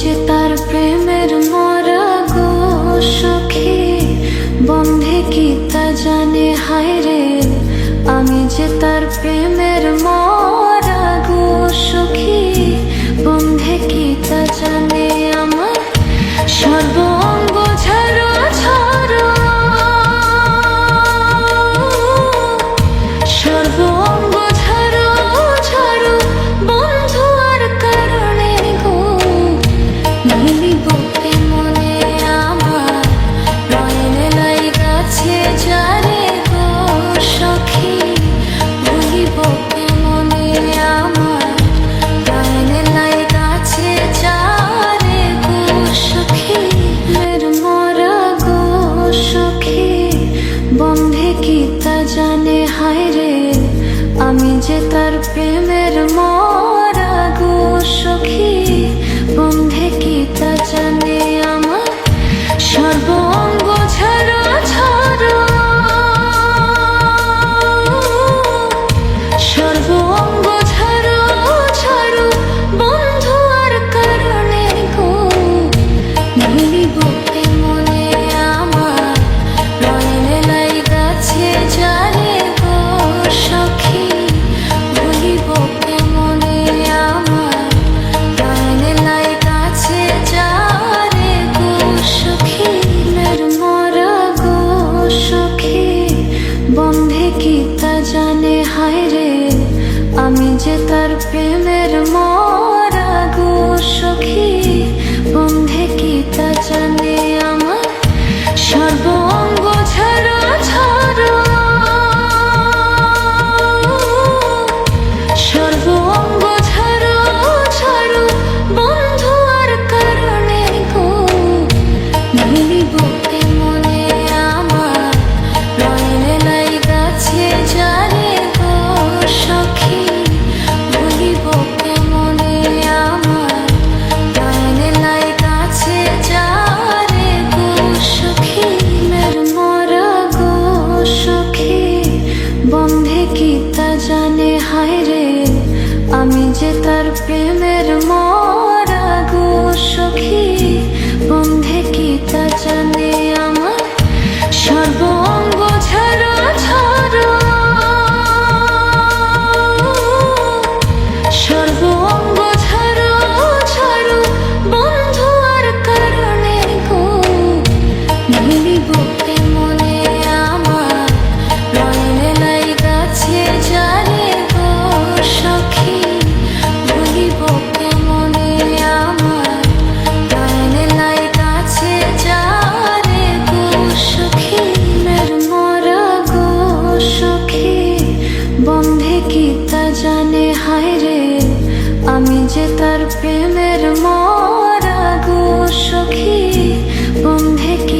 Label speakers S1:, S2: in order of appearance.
S1: যে তার প্রেমের মরা গো সখী বন্ধে কি তা জানে? হায় রে বন্ধে কি তা জানে হায় রে। আমি যে তার প্রেমের মন তার প্রেমের মরা গো সখী। হায় রে আমি যে তার প্রেমের মরা গো সখী। বন্ধে কি তা জানে? হায় রে, আমি যে তার প্রেমের মরা গো সখী, বন্ধে কি